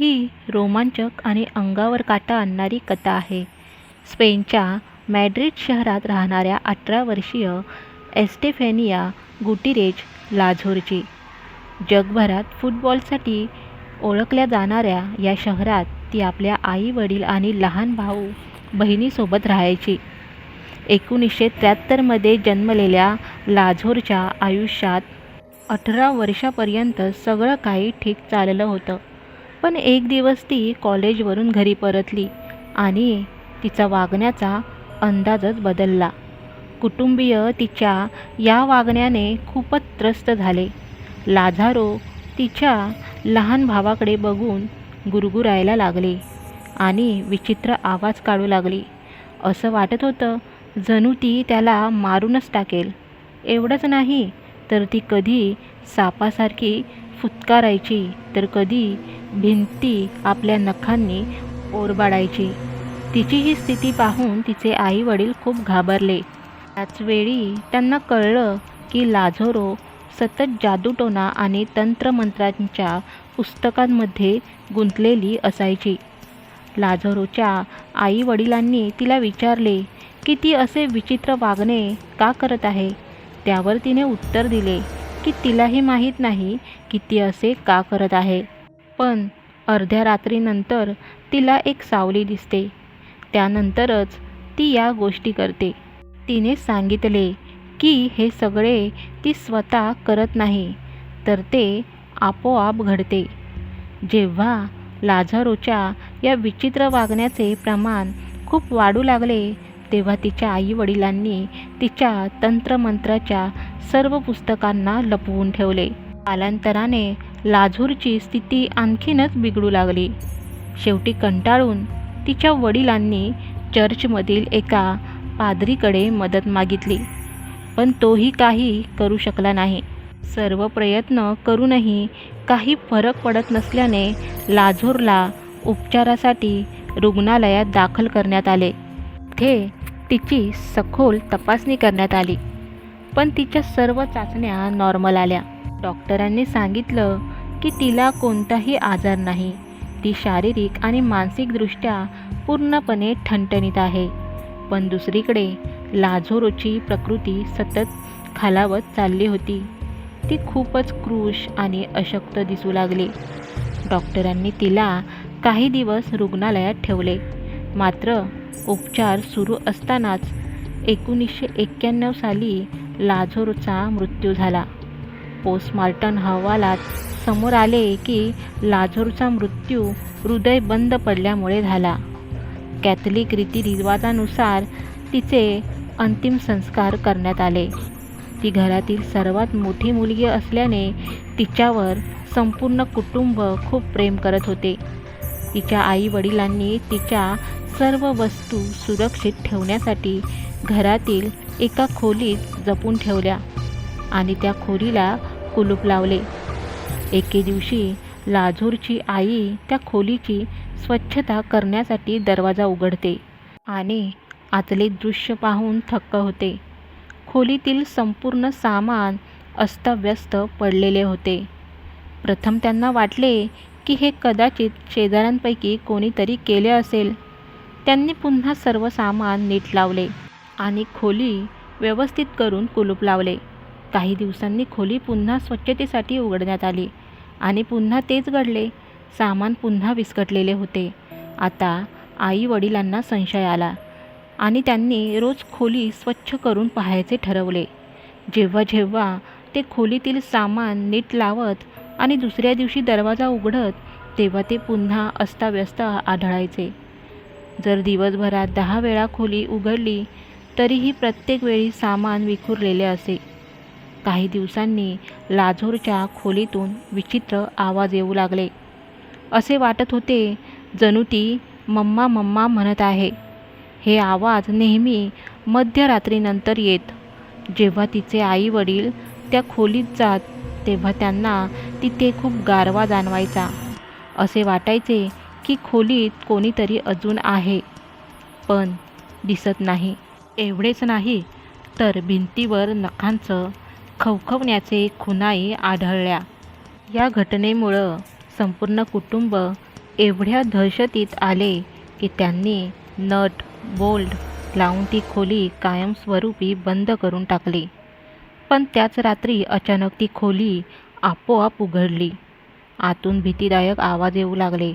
ही रोमांचक आणि अंगावर काटा आणणारी कथा आहे. स्पेनच्या मॅड्रिड शहरात राहणाऱ्या अठरा वर्षीय एस्टेफेनिया गुटिरेज लाझोरची. जगभरात फुटबॉलसाठी ओळखल्या जाणाऱ्या या शहरात ती आपल्या आई वडील आणि लहान भाऊ बहिणीसोबत राहायची. एकोणीसशे त्र्याहत्तरमध्ये जन्मलेल्या लाझोरच्या आयुष्यात अठरा वर्षापर्यंत सगळं काही ठीक चाललं होतं. पण एक दिवस ती कॉलेजवरून घरी परतली आणि तिचा वागण्याचा अंदाजच बदलला. कुटुंबीय तिच्या या वागण्याने खूपच त्रस्त झाले. लाझारो तिच्या लहान भावाकडे बघून गुरगुरायला लागले आणि विचित्र आवाज काढू लागली. असं वाटत होतं जणू ती त्याला मारूनच टाकेल. एवढंच नाही तर ती कधी सापासारखी फुत्कारायची तर कधी भिंती आपल्या नखांनी ओरबाडायची. तिची ही स्थिती पाहून तिचे आई वडील खूप घाबरले. त्याचवेळी त्यांना कळलं की लाझोरो सतत जादूटोना आणि तंत्रमंत्रांच्या पुस्तकांमध्ये गुंतलेली असायची. लाझोरोच्या आई वडिलांनी तिला विचारले की ती असे विचित्र वागणे का करत आहे? त्यावर तिने उत्तर दिले की तिलाही माहीत नाही की ती असे का करत आहे. पण अर्ध्या रात्रीनंतर तिला एक सावली दिसते. त्यानंतरच ती या गोष्टी करते. तिने सांगितले की हे सगळे ती स्वतः करत नाही तर ते आपोआप घडते. जेव्हा लाझारोच्या या विचित्र वागण्याचे प्रमाण खूप वाढू लागले तेव्हा तिच्या आईवडिलांनी तिच्या तंत्रमंत्राच्या सर्व पुस्तकांना लपवून ठेवले. कालांतराने लाझूरची स्थिती आणखीनच बिघडू लागली. शेवटी कंटाळून तिच्या वडिलांनी चर्चमधील एका पादरीकडे मदत मागितली. पण तोही काही करू शकला नाही. सर्व प्रयत्न करूनही काही फरक पडत नसल्याने लाझोरला उपचारासाठी रुग्णालयात दाखल करण्यात आले. ते तिची सखोल तपासणी करण्यात आली. पण तिच्या सर्व चाचण्या नॉर्मल आल्या. डॉक्टरांनी सांगितलं की तिला कोणताही आजार नाही. ती शारीरिक आणि मानसिकदृष्ट्या पूर्णपणे ठणठणीत आहे. पण दुसरीकडे लाझोरोची प्रकृती सतत खालावत चालली होती. ती खूपच क्रूश आणि अशक्त दिसू लागली. डॉक्टरांनी तिला काही दिवस रुग्णालयात ठेवले. मात्र उपचार सुरू असतानाच एकोणीसशे एक्क्याण्णव साली लाझोरचा मृत्यू झाला. पोस्टमार्टम अहवालात समोर आले की लाझोरचा मृत्यू हृदय बंद पडल्यामुळे झाला. कॅथलिक रीतिरिवाजानुसार तिचे अंतिम संस्कार करण्यात आले. ती घरातील सर्वात मोठी मुलगी असल्याने तिच्यावर संपूर्ण कुटुंब खूप प्रेम करत होते. तिच्या आई वडिलांनी तिच्या सर्व वस्तू सुरक्षित ठेवण्यासाठी घरातील एका खोलीत जपून ठेवल्या आणि त्या खोलीला कुलूप लावले. एके दिवशी लाझूरची आई त्या खोलीची स्वच्छता करण्यासाठी दरवाजा उघडते आणि आतले दृश्य पाहून थक्क होते. खोलीतील संपूर्ण सामान अस्ताव्यस्त पडलेले होते. प्रथम त्यांना वाटले की हे कदाचित शेजाऱ्यांपैकी कोणीतरी केले असेल. त्यांनी पुन्हा सर्व सामान नीट लावले आणि खोली व्यवस्थित करून कुलूप लावले. काही दिवसांनी खोली पुन्हा स्वच्छतेसाठी उघडण्यात आली आणि पुन्हा तेच घडले. सामान पुन्हा विस्कटलेले होते. आता आई वडिलांना संशय आला आणि त्यांनी रोज खोली स्वच्छ करून पाहायचे ठरवले. जेव्हा जेव्हा ते खोलीतील सामान नीट लावत आणि दुसऱ्या दिवशी दरवाजा उघडत तेव्हा ते पुन्हा अस्ताव्यस्त आढळायचे. जर दिवसभरात दहा वेळा खोली उघडली तरीही प्रत्येक वेळी सामान विखुरलेले असे. काही दिवसांनी लाझोरच्या खोलीतून विचित्र आवाज येऊ लागले. असे वाटत होते जणू ती मम्मा मम्मा म्हणत आहे. हे आवाज नेहमी मध्यरात्रीनंतर येत. जेव्हा तिचे आई वडील त्या खोलीत जात तेव्हा त्यांना तिथे खूप गारवा जाणवायचा. असे वाटायचे की खोलीत कोणीतरी अजून आहे. पण दिसत नाही. एवढेच नाही तर भिंतीवर नखांचं खवखवण्याचे खुणाई आढळल्या. या घटनेमुळं संपूर्ण कुटुंब एवढ्या दहशतीत आले की त्यांनी नट बोल्ट लावून ती खोली कायमस्वरूपी बंद करून टाकली. पण त्याच रात्री अचानक ती खोली आपोआप उघडली. आतून भीतीदायक आवाज येऊ लागले.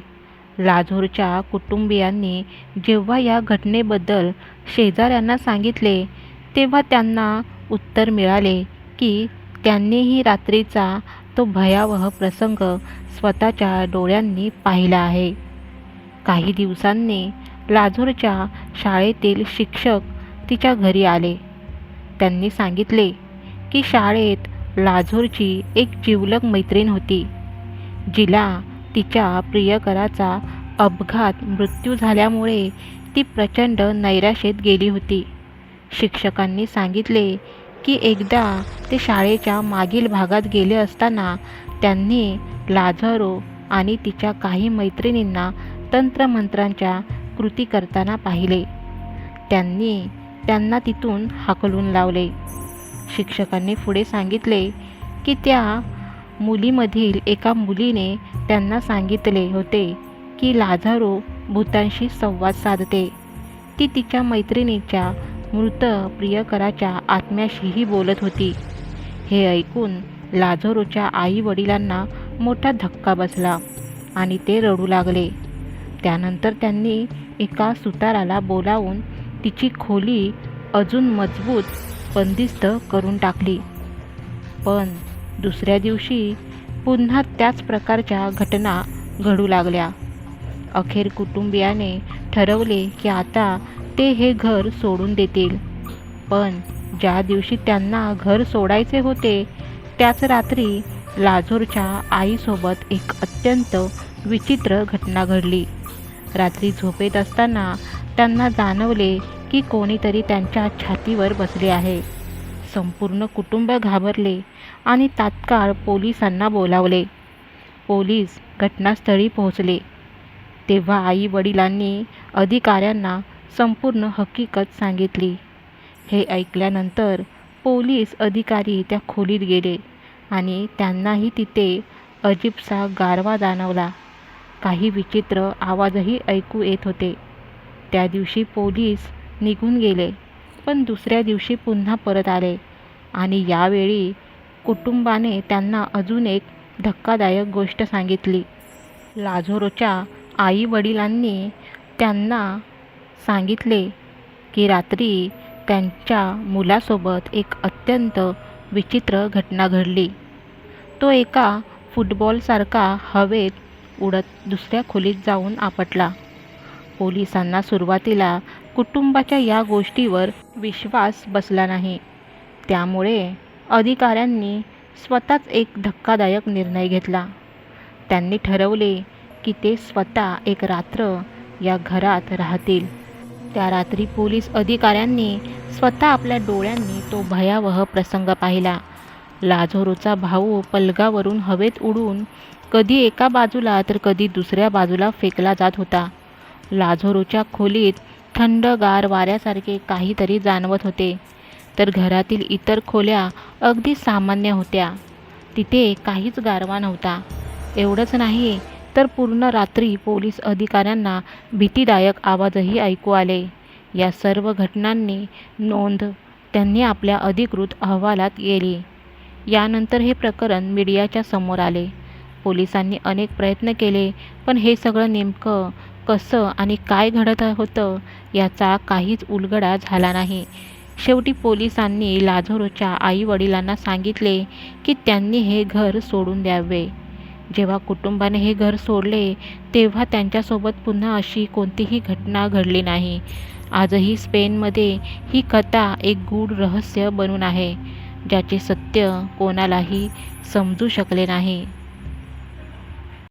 लाझोरच्या कुटुंबियांनी जेव्हा या घटनेबद्दल शेजाऱ्यांना सांगितले तेव्हा त्यांना उत्तर मिळाले की त्यांनीही रात्रीचा तो भयावह प्रसंग स्वतःच्या डोळ्यांनी पाहिला आहे. काही दिवसांनी लाझोरच्या शाळेतील शिक्षक तिच्या घरी आले. त्यांनी सांगितले की शाळेत लाझोरची एक जिवलग मैत्रीण होती. जिला तिच्या प्रियकराचा अपघात मृत्यू झाल्यामुळे ती प्रचंड नैराश्येत गेली होती. शिक्षकांनी सांगितले की एकदा ते शाळेच्या मागील भागात गेले असताना त्यांनी लाझरो आणि तिच्या काही मैत्रिणींना तंत्रमंत्रांच्या कृती करताना पाहिले. त्यांनी त्यांना तिथून हाकलून लावले. शिक्षकांनी पुढे सांगितले की त्या मुलीमधील एका मुलीने त्यांना सांगितले होते की लाझारो भूतांशी संवाद साधते. ती तिच्या मैत्रिणीच्या मृत प्रियकराच्या आत्म्याशीही बोलत होती. हे ऐकून लाझारोच्या आई वडिलांना मोठा धक्का बसला आणि ते रडू लागले. त्यानंतर त्यांनी एका सुताराला बोलावून तिची खोली अजून मजबूत बंदिस्त करून टाकली. पण दुसऱ्या दिवशी पुन्हा त्याच प्रकारच्या घटना घडू लागल्या. अखेर कुटुंबियाने ठरवले की आता ते हे घर सोडून देतील. पण ज्या दिवशी त्यांना घर सोडायचे होते त्याच रात्री लाझोरच्या आईसोबत एक अत्यंत विचित्र घटना घडली. रात्री झोपेत असताना त्यांना जाणवले की कोणीतरी त्यांच्या छातीवर बसले आहे. संपूर्ण कुटुंब घाबरले आणि तात्काळ पोलिसांना बोलावले. पोलीस घटनास्थळी पोहोचले. तेव्हा आई वडिलांनी अधिकाऱ्यांना संपूर्ण हकीकत सांगितली. हे ऐकल्यानंतर पोलीस अधिकारी त्या खोलीत गेले आणि त्यांनाही तिथे अजिबसा गारवा जाणवला. काही विचित्र आवाजही ऐकू येत होते. त्या दिवशी पोलीस निघून गेले. पण दुसऱ्या दिवशी पुन्हा परत आले. आणि यावेळी कुटुंबाने त्यांना अजून एक धक्कादायक गोष्ट सांगितली. लाझोरोच्या आई वडिलांनी त्यांना सांगितले की रात्री त्यांच्या मुलासोबत एक अत्यंत विचित्र घटना घडली. तो एका फुटबॉलसारखा हवेत उडत दुसऱ्या खोलीत जाऊन आपटला. पोलिसांना सुरुवातीला कुटुंबाच्या या गोष्टीवर विश्वास बसला नाही. त्यामुळे अधिकाऱ्यांनी स्वतःच एक धक्कादायक निर्णय घेतला. त्यांनी ठरवले की ते स्वतः एक रात्र या घरात राहतील. त्या रात्री पोलीस अधिकाऱ्यांनी स्वतः आपल्या डोळ्यांनी तो भयावह प्रसंग पाहिला. लाझोरोचा भाऊ पलगावरून हवेत उडून कधी एका बाजूला तर कधी दुसऱ्या बाजूला फेकला जात होता. लाझोरोच्या खोलीत थंडगार वाऱ्यासारखे काहीतरी जाणवत होते. तर घरातील इतर खोल्या अगदी सामान्य होत्या. तिथे काहीच गारवा नव्हता. एवढंच नाही तर पूर्ण रात्री पोलीस अधिकाऱ्यांना भीतीदायक आवाजही ऐकू आले. या सर्व घटनांनी नोंद त्यांनी आपल्या अधिकृत अहवालात केली. यानंतर हे प्रकरण मीडियाच्या समोर आले. पोलिसांनी अनेक प्रयत्न केले पण हे सगळं नेमकं कसं आणि काय घडत होतं याचा काहीच उलगडा झाला नाही. शेवटी पोलिसांनी लाझोरोच्या आई वडिलांना सांगितले की त्यांनी हे घर सोडून द्यावे. जेव्हा कुटुंबाने हे घर सोडले तेव्हा त्यांच्यासोबत पुन्हा अशी कोणतीही घटना घडली नाही. आजही स्पेनमध्ये ही कथा एक गूढ रहस्य बनून आहे ज्याचे सत्य कोणालाही समजू शकले नाही.